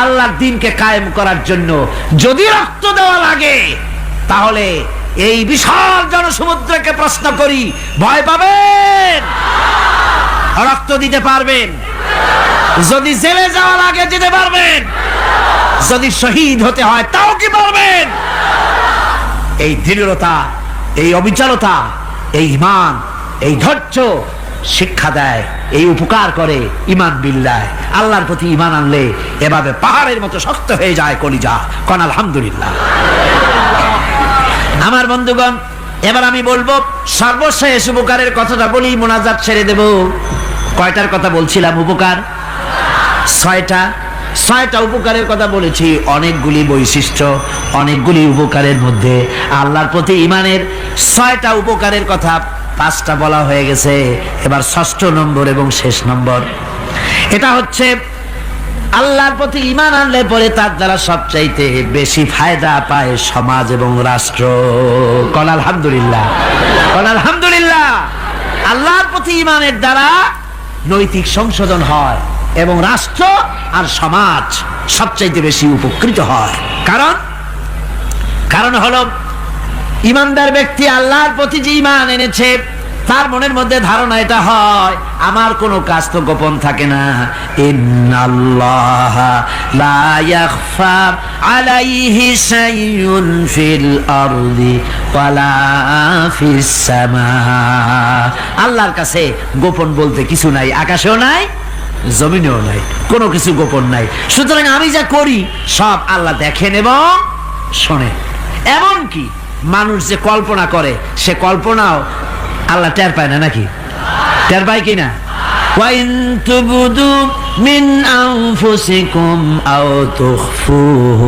আল্লাহর দিনকে কায়েম করার জন্য যদি রক্ত দেওয়া লাগে, তাহলে এই বিশাল জনসমুদ্রকে প্রশ্ন করি, ভয় পাবেন? রক্ত দিতে পারবেন? যদি জেলে যাওয়া লাগে যেতে পারবেন? যদি শহীদ হতে হয়, তাও কি পারবেন? এই দৃঢ়তা, এই অবিচলতা, এই ইমান, এই ধৈর্য শিক্ষা দেয়, এই উপকার করে ইমান বিল্লায় আল্লাহর প্রতি ইমান আনলে এভাবে পাহাড়ের মতো শক্ত হয়ে যায় কলিজা। কন আলহামদুলিল্লাহ। আমার বন্ধুগণ, এবার আমি বলব, সর্বশেষ উপকারের কথাটা বলি মোনাজাত ছেড়ে দেব। কয়টার কথা বলছিলাম উপকার? ছয়টা। ছয়টা উপকারের কথা বলেছি, অনেকগুলি বৈশিষ্ট্য, অনেকগুলি উপকারের মধ্যে। আল্লাহর প্রতি ইমানের ছয়টা উপকারের কথা পাঁচটা বলা হয়ে গেছে, এবার ষষ্ঠ নম্বর এবং শেষ নম্বর। এটা হচ্ছে, আল্লাহর প্রতি ইমান আনলে পরে তার দ্বারা সবচাইতে বেশি ফায়দা পায় সমাজ এবং রাষ্ট্র। কল আলহামদুলিল্লাহ। কল আলহামদুলিল্লাহ। আল্লাহর প্রতি ইমানের দ্বারা নৈতিক সংশোধন হয় এবং রাষ্ট্র আর সমাজ সবচাইতে বেশি উপকৃত হয়। কারণ? কারণ হলো ইমানদার ব্যক্তি আল্লাহর প্রতি যে ইমান এনেছে, তার মনের মধ্যে ধারণা এটা হয়, আমার কোনো কাজ তো গোপন থাকে না। আল্লাহর কাছে গোপন বলতে কিছু নাই, আকাশেও নাই, জমিনেও নাই, কোনো কিছু গোপন নাই। সুতরাং আমি যা করি, সব আল্লাহ দেখেন এবং শোনে এমন কি মানুষ যে কল্পনা করে, সে কল্পনাও আল্লাহ টের পায় না নাকি? টের পায় কি না مِنْ أَنفُسِكُمْ أَوْ تُخْفُوهُ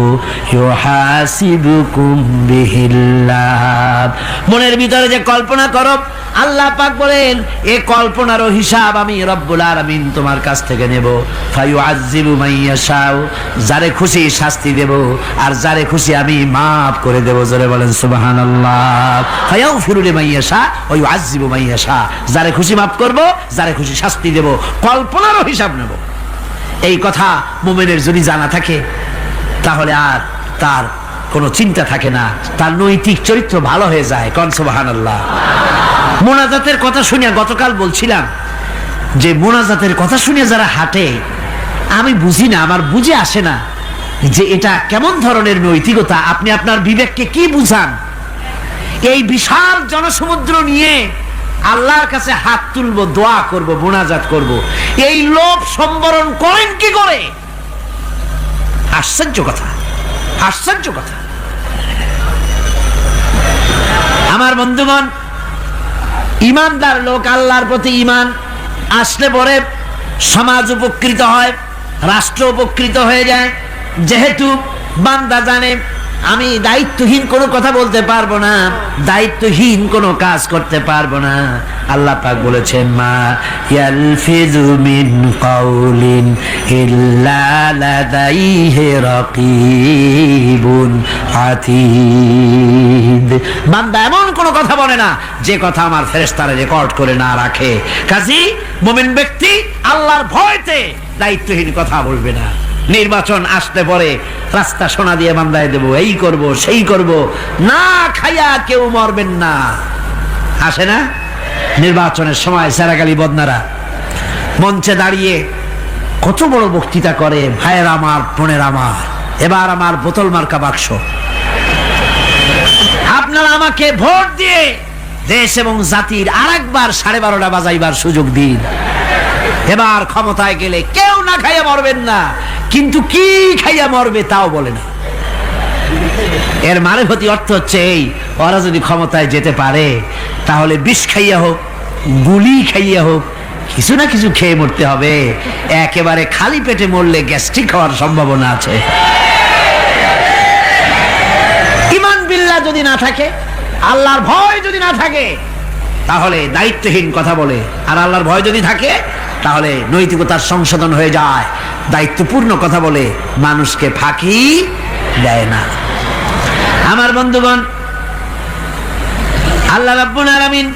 يُحَاسِبُكُم بِهِ اللَّهُ মনের ভিতরে যে কল্পনা করো আল্লাহ পাক বলেন এ কল্পনারও হিসাব আমি রব্বুল আলামিন তোমার কাছ থেকে নেব ফায়ুআযযিবু মাইয়াশাউ যারে খুশি শাস্তি দেব আর যারে খুশি আমি মাফ করে দেব জোরে বলেন সুবহানাল্লাহ ফায়াগফিরু লিমাইয়াশা ওয়া ইউআযযিবু মাইয়াশা যারে খুশি মাফ করব যারে খুশি শাস্তি দেব কল্পনারও হিসাব নেব এই কথা মোমেনের যদি জানা থাকে, তাহলে আর তার কোনো চিন্তা থাকে না। তার নৈতিক চরিত্র ভালো হয়ে যায়, কন সুবহানাল্লাহ। মোনাজাতের কথা শুনিয়া গতকাল বলছিলাম যে, মোনাজাতের কথা শুনে যারা হাঁটে, আমি বুঝি না, আমার বুঝে আসে না যে এটা কেমন ধরনের নৈতিকতা। আপনি আপনার বিবেককে কি বুঝান? এই বিশাল জনসমুদ্র নিয়ে আল্লাহর কাছে হাত তুলবো, দোয়া করব, মোনাজাত করব। এই লোভ সম্বরণ করেন কি করে? আশ্চর্য কথা। আশ্চর্য কথা। আমার বন্ধুগণ, ইমানদার লোক আল্লাহর প্রতি ইমান আসলে পরে সমাজ উপকৃত হয়, রাষ্ট্র উপকৃত হয়ে যায়। যেহেতু বান্দা জানে আমি দায়িত্বহীন কোনো কথা বলতে পারব না। দায়িত্বহীন কোনো কাজ করতে পারব না। আল্লাহ পাক বলেছেন, মা ইয়ালফিজু মিন কাউলিন ইল্লা লাদাইহি রাকিবুন আতীদ। বান্দা এমন কোনো কথা বলে না, যে কথা আমার ফেরেশতারা রেকর্ড করে না রাখে। কাজী, মুমিন ব্যক্তি আল্লাহর ভয়তে দায়িত্বহীন কথা বলবে না। নির্বাচন আসতে পরে রাস্তা সোনা দিয়ে বান্দায় দেব, এই করব, সেই করব। না খাইয়া কেউ মরবেন না। আসে না? নির্বাচনের সময় সেরাগালি বদনারা মঞ্চে দাঁড়িয়ে কত বড় বক্তৃতা করে, ভাইয়ের আমার, বোনের আমার, এবার আমার বোতল মার্কা বাক্স। আপনারা আমাকে ভোট দিয়ে দেশ এবং জাতির আরেকবার সাড়ে বারোটা বাজাইবার সুযোগ দিন। এবার ক্ষমতায় গেলে কেউ না খাইয়া মরবেন না। কিন্তু কি খাইয়া মরবে তাও বলে না। এর মারেফতি অর্থ হচ্ছে এই, ওরা যদি ক্ষমতায় যেতে পারে, তাহলে বিষ খাইয়া হোক, গুলি খাইয়া হোক, কিছু না কিছু খেয়ে মরতে হবে। একেবারে খালি পেটে মরলে গ্যাস্ট্রিক হওয়ার সম্ভাবনা আছে। ইমান বিল্লা যদি না থাকে, আল্লাহর ভয় যদি না থাকে, তাহলে দায়িত্বহীন কথা বলে। আর আল্লাহর ভয় যদি থাকে, তাহলে নৈতিকতার সংশোধন হয়ে যায়। দায়িত্বপূর্ণ কথা বলে মানুষকে ফাঁকি দেয় না। আমার বন্ধুগণ, আল্লাহ রাব্বুল আলামিন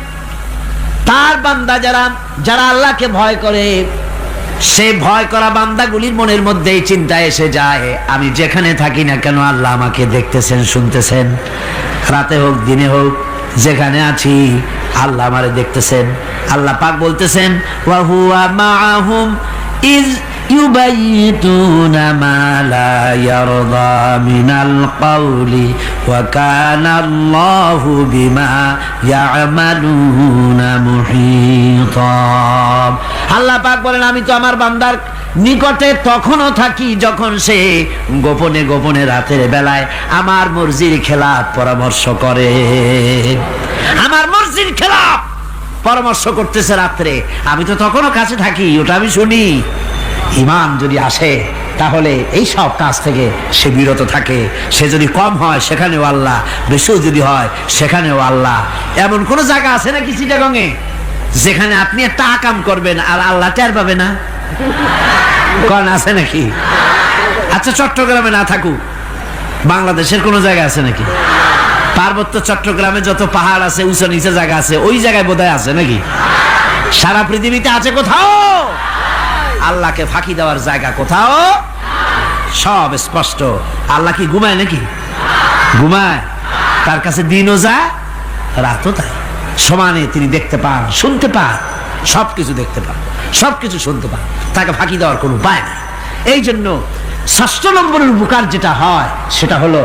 তার বান্দা যারা যারা আল্লাহকে ভয় করে, সে ভয় করা বান্দাগুলির মনের মধ্যে এই চিন্তা এসে যায়, আমি যেখানে থাকি না কেন আল্লাহ আমাকে দেখতেছেন, শুনতেছেন। রাতে হোক, দিনে হোক, যেখানে আছি, আল্লাহ আমারে দেখতেছেন। আল্লাহ পাক বলতেছেন ওয়াহুয়া মাআহুম ইজ يبيتون ما لا يرضى من القول وكان الله بما يعملون محيطا আল্লাহ পাক বলেন আমি তো আমার বান্দার নিকটে তখনও থাকি যখন সে গোপনে গোপনে রাতের বেলায় আমার মর্জির খেলাফ পরামর্শ করে আমার মর্জির খেলাফ পরামর্শ করতেছে রাত্রে আমি তো তখনও কাছে থাকি ওটা আমি শুনি ইমান যদি আসে, তাহলে এই সব কাজ থেকে সে বিরত থাকে। সে যদি কম হয়, সেখানেও আল্লাহ। বেশিও যদি হয়, সেখানেও আল্লাহ। এমন কোন জায়গা আছে নাকি চিটাগঙে যেখানে আপনি একটা আকাম করবেন আর আল্লাহ টের পাবে না? কন আছে নাকি? আচ্ছা চট্টগ্রামে না থাকুক। বাংলাদেশের কোন জায়গা আছে নাকি? পার্বত্য চট্টগ্রামে যত পাহাড় আছে উঁচু নিচে জায়গা আছে, ওই জায়গায় বোধহয় আছে নাকি? সারা পৃথিবীতে আছে কোথাও? আল্লাহকে ফাঁকি দেওয়ার জায়গা কোথাও? সব স্পষ্ট। আল্লাহ কি ঘুমায় নাকি? ঘুমায়। তার কাছে দিনও যায়, রাতও তাই সমানে তিনি দেখতে পান, শুনতে পান সব কিছু দেখতে পান সব কিছু শুনতে পান। তাকে ফাঁকি দেওয়ার কোনো উপায় নেই। এই জন্য ষষ্ঠ নম্বরের উপকার যেটা হয়, সেটা হলো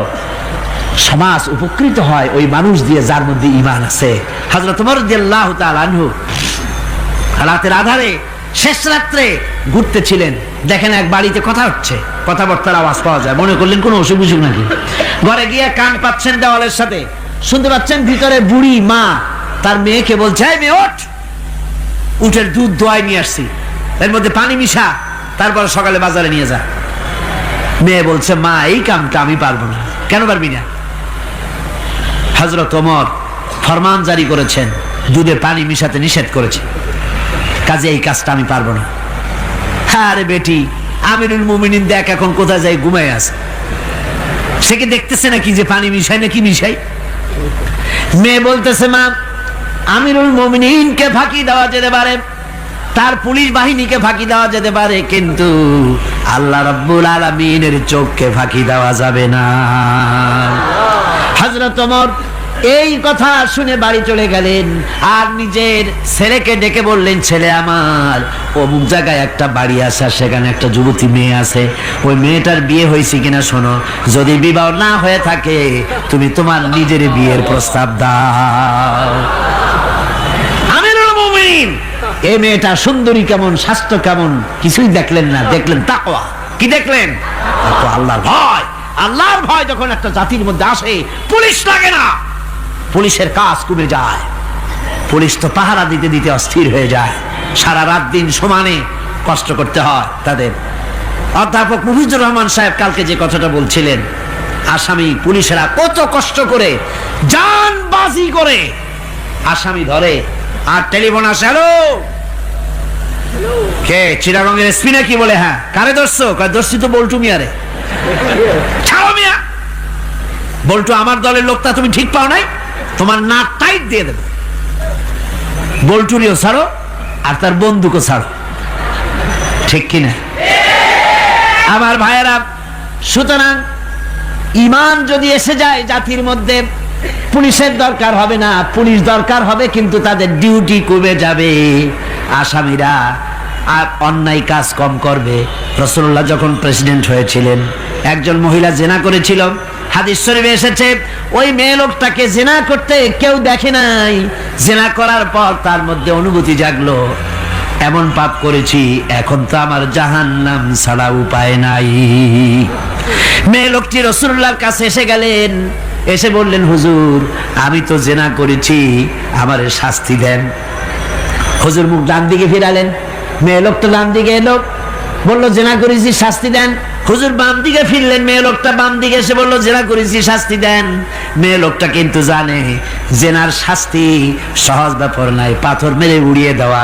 সমাজ উপকৃত হয় ওই মানুষ দিয়ে যার মধ্যে ইমান আছে। হাজরত আনহু, রাতের আধারে শেষ রাত্রে ঘুরতেছিলেন। দেখেন এক বাড়িতে কথা হচ্ছে। কথাবার্তার আওয়াজ পাওয়া যায়। মনে করলেন কোনো অসুখ বিসুখ নাকি? ঘরে গিয়ে কান পাচ্ছেন দেওয়ালের সাথে। শুনতে পাচ্ছেন ভিতরে বুড়ি মা। তার মেয়েকে বলছে, "এই মেয়ে, ওঠ! উঠের দুধ দোয়াই নিয়ে আসছি। এর মধ্যে পানি মিশা। তারপর সকালে বাজারে নিয়ে যা। মেয়ে বলছে, মা, এই কামটা আমি পারব না। কেন পারবি না? হজরত ওমর ফরমান জারি করেছেন। দুধে পানি মিশাতে নিষেধ করেছে। কাজে এই কাজটা আমি পারব না। আরে বেটি, আমিরুল মুমিনিন দেখ এখন কোথায় যাই ঘুমাই আছে। সে কি দেখতেছে নাকি যে পানি মিশাই নাকি মিশাই মেয়ে বলতেছে, মা, আমিরুল মুমিনিনকে ফাঁকি দেওয়া যেতে পারে, তার পুলিশ বাহিনীকে ফাঁকি দেওয়া যেতে পারে, কিন্তু আল্লাহ রব্বুল আলমিনের চোখকে ফাঁকি দেওয়া যাবে না। হজরত এই কথা শুনে বাড়ি চলে গেলেন। আর নিজের ছেলেকে ডেকে বললেন, ছেলে আমার, অমুক জায়গায় একটা বাড়ি আছে আর সেখানে একটা যুবতী মেয়ে আছে। ওই মেয়েটার বিয়ে হয়েছে কিনা শোনো। যদি বিবাহ না হয়ে থাকে, তুমি তোমার নিজের বিয়ের প্রস্তাব দাও। এই মেয়েটা সুন্দরী কেমন, স্বাস্থ্য কেমন, কিছুই দেখলেন না। দেখলেন তাকওয়া। কি দেখলেন? আল্লাহর ভয়। আল্লাহর ভয় যখন একটা জাতির মধ্যে আসে, পুলিশ লাগে না। পুলিশের কাজ কমে যায়। পুলিশ তো পাহারা দিতে দিতে অস্থির হয়ে যায়। সারা রাত দিন সমানে কষ্ট করতে হয় তাদের। অধ্যাপক মুফিজুর রহমান সাহেব কালকে যে কথাটা বলছিলেন, আসামি পুলিশেরা কত কষ্ট করে জানবাজি করে আসামি ধরে। আর টেলিফোন আসে, হ্যালো? কে, চিরাগঙ্গের এসপি নাকি বলে হ্যাঁ। কারে কয়, ধরছি তো বল্টু মিয়ারে। ছাড়ো মিয়া। বল্টু, আমার দলের লোকটা তুমি ঠিক পাও নাই? তোমার নাক টাইট দিয়ে দেবে। বল্টুরিও ছাড়ো, আর তার বন্দুকও ছাড়ো। ঠিক কিনা? আমার ভাইয়েরা, সুতরাং ইমান যদি এসে যায় জাতির মধ্যে, পুলিশের দরকার হবে না, পুলিশ দরকার হবে, কিন্তু তাদের ডিউটি কমে যাবে। আসামিরা আর অন্যায় কাজ কম করবে। রসুল্লাহ যখন প্রেসিডেন্ট হয়েছিলেন, একজন মহিলা জেনা করেছিল। হাদিস শরীফে এসেছে, ওই মেয়ে লোকটাকে জেনা করতে কেউ দেখে নাই। জেনা করার পর তার মধ্যে অনুভূতি জাগলো। এমন পাপ করেছি, এখন তো আমার জাহান নাম ছাড়া উপায় নাই। মেয়ে লোকটি রসুল্লাহর কাছে এসে গেলেন। এসে বললেন, হুজুর, আমি তো জেনা করেছি, আমার শাস্তি দেন। হুজুর মুখ ডান দিকে ফিরালেন। মেয়ে লোক তো ডান দিকে এলো। বলল, জেনা করেছি, শাস্তি দেন। হুজুর বাম দিকে ফিরলেন, মেয়ে লোকটা বাম দিকে এসে বলল, জেনা করেছি, শাস্তি দেন। মেয়ে লোকটা কিন্তু জানে, জেনার শাস্তি সহজ ব্যাপার নাই, পাথর মেরে উড়িয়ে দেওয়া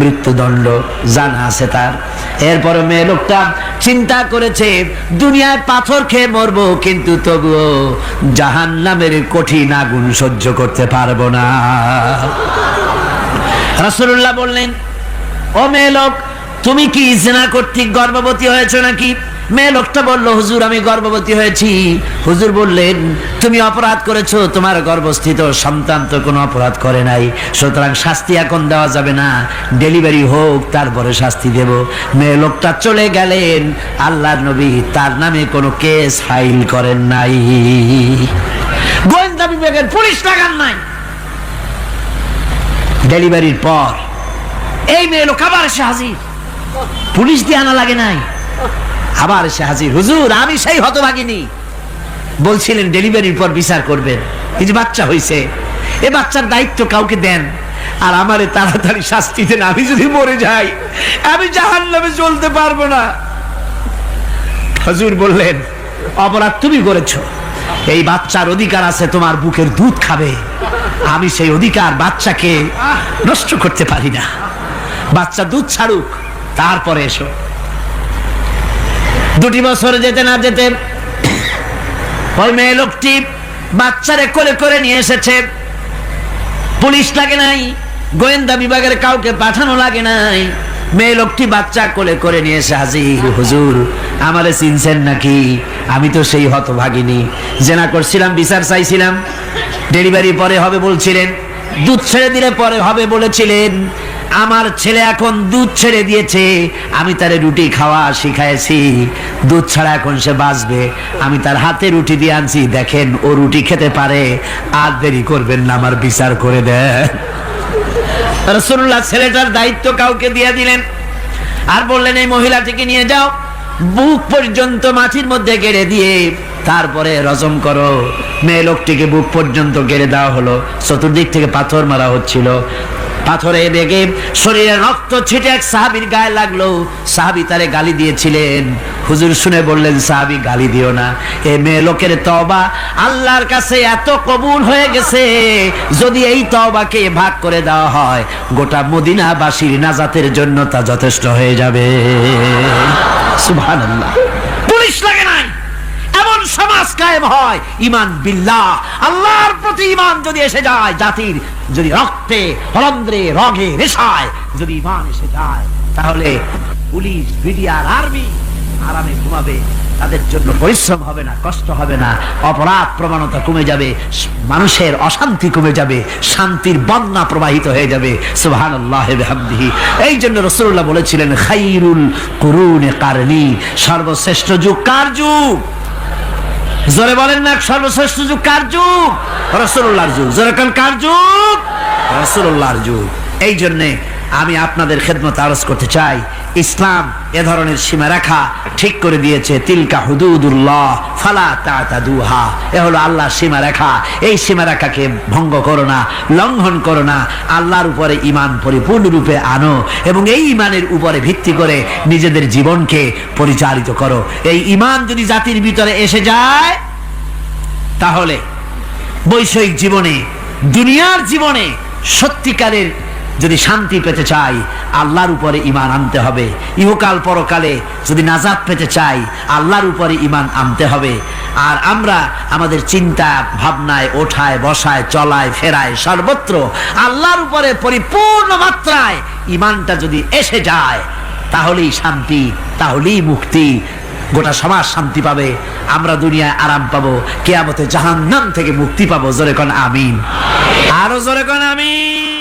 মৃত্যুদণ্ড জানা আছে তার। এরপরে মেয়ে লোকটা চিন্তা করেছে, দুনিয়ায় পাথর খেয়ে মরবো, কিন্তু তবুও জাহান নামের কঠিন আগুন সহ্য করতে পারব না। রাসূলুল্লাহ বললেন ও মেয়ে লোক তুমি কি জেনা কর্তৃক গর্ভবতী হয়েছো নাকি? মেয়ে লোকটা বলল, হুজুর, আমি গর্ভবতী হয়েছি। হুজুর বললেন, তুমি অপরাধ করেছ, তোমার গর্ভস্থিত সন্তান তো কোনো অপরাধ করে নাই। সুতরাং শাস্তি এখন দেওয়া যাবে না। ডেলিভারি হোক, তারপরে শাস্তি দেব। মেয়ে লোকটা চলে গেলেন। আল্লাহ নবী তার নামে কোনো কেস ফাইল করেন নাই। গোয়েন্দা বিভাগের পুলিশ লাগান নাই। ডেলিভারির পর এই মেয়ে লোক আবার এসে হাজির। পুলিশ দিয়ে আনা লাগে নাই। আবার এসে হাজির। হুজুর, আমি সেই হতভাগিনী। বলছিলেন, ডেলিভারির পর বিচার করবেন। এই যে বাচ্চা হয়েছে এ বাচ্চার দায়িত্ব কাউকে দেন। আর আমারে তাড়াতাড়ি শাস্তি দেন, আমি যদি মরে যাই, আমি জাহান নামে চলতে পারব না। হজুর বললেন, অপরাধ তুমি করেছ। এই বাচ্চার অধিকার আছে, তোমার বুকের দুধ খাবে। আমি সেই অধিকার বাচ্চাকে নষ্ট করতে পারি না। বাচ্চা দুধ ছাড়ুক, তারপরে এসো। দুটি বছর যেতে না যেতে, ওই মেয়ে লোকটি বাচ্চারে কোলে করে নিয়ে এসেছে। পুলিশ লাগে নাই, গোয়েন্দা বিভাগের কাউকে পাঠানো লাগে নাই। মেয়ে লোকটি বাচ্চা কোলে করে নিয়ে এসে হাজির, হুজুর, আমারে চিনছেন নাকি? আমি তো সেই হতভাগিনী। জেনা করছিলাম, বিচার চাইছিলাম। ডেলিভারি পরে হবে বলছিলেন, দুধ ছেড়ে দিলে পরে হবে বলেছিলেন। আমার ছেলে এখন দুধ ছেড়ে দিয়েছে। আমি তারে রুটি খাওয়া শিখাইছি। দুধ ছাড়া এখন সে বাঁচবে। আমি তার হাতে রুটি দিয়ে আনছি। দেখেন, ও রুটি খেতে পারে। আর দেরি করবেন না, আমার বিচার করে দেন। রসুল্লাহ ছেলেটার দায়িত্ব কাউকে দিয়ে দিলেন। আর বললেন, এই মহিলাটিকে নিয়ে যাও। বুক পর্যন্ত মাটির মধ্যে গেড়ে দিয়ে তারপরে রজম করো। মেয়ে লোকটিকে বুক পর্যন্ত গেড়ে দেওয়া হলো। চতুর্দিক থেকে পাথর মারা হচ্ছিল। পাথরে বেগে শরীরে রক্ত ছিটে এক সাহাবির গায়ে লাগল। সাহাবি তারে গালি দিয়েছিলেন। হুজুর শুনে বললেন, সাহাবি, গালি দিও না। এ মেয়ে লোকের তবা আল্লাহর কাছে এত কবুল হয়ে গেছে, যদি এই তবাকে ভাগ করে দেওয়া হয়, গোটা মদিনাবাসীর নাজাতের জন্য তা যথেষ্ট হয়ে যাবে। সুবহানাল্লাহ। পুলিশ লাগে কায়েম হয় ইমান বিল্লাহ। আল্লাহর প্রতি ইমান যদি এসে যায়, জাতির যদি রক্তে, হলন্দ্রে রগে রেশায় যদি ইমান এসে যায়, তাহলে পুলিশ বিডিআর আর্মি আরামে ঘুমাবে। তাদের জন্য পরিশ্রম হবে না, কষ্ট হবে না। অপরাধ প্রবণতা কমে যাবে, মানুষের অশান্তি কমে যাবে, শান্তির বন্যা প্রবাহিত হয়ে যাবে। এই জন্য রসুল্লাহ বলেছিলেন, খাইরুল কারণী সর্বশ্রেষ্ঠ যুগ কার যুগ? জোরে বলেন না, সর্বশ্রেষ্ঠ যুগ কার যুগ? রসুল্লাহর যুগ। জোরে কার যুগ? রসুল্লাহর যুগ। এই জন্যে আমি আপনাদের খেদমত আরজ করতে চাই। ইসলাম এ ধরনের সীমা সীমারেখা ঠিক করে দিয়েছে। তিলকা হুদুদুল্লাহ, ফালা তাতাদুহা। এ হলো আল্লাহর সীমারেখা এই সীমারেখাকে ভঙ্গ করো না, লঙ্ঘন করো না। আল্লাহর উপরে ইমান পরিপূর্ণরূপে আনো এবং এই ইমানের উপরে ভিত্তি করে নিজেদের জীবনকে পরিচালিত করো। এই ইমান যদি জাতির ভিতরে এসে যায়, তাহলে বৈষয়িক জীবনে, দুনিয়ার জীবনে সত্যিকারের যদি শান্তি পেতে চাই, আল্লাহর উপরে ইমান আনতে হবে। ইহকাল পরকালে যদি নাজাদ পেতে চাই, আল্লাহর উপরে ইমান আনতে হবে। আর আমরা আমাদের চিন্তা, ভাবনায়, ওঠায়, বসায়, চলায়, ফেরায়, সর্বত্র আল্লাহর উপরে পরিপূর্ণ মাত্রায় ইমানটা যদি এসে যায়, তাহলেই শান্তি, তাহলেই মুক্তি। গোটা সমাজ শান্তি পাবে। আমরা দুনিয়ায় আরাম পাবো। কেয়ামতে জাহান্নাম থেকে মুক্তি পাবো। জোরে কন আমিন। আরও জোরে কন আমিন।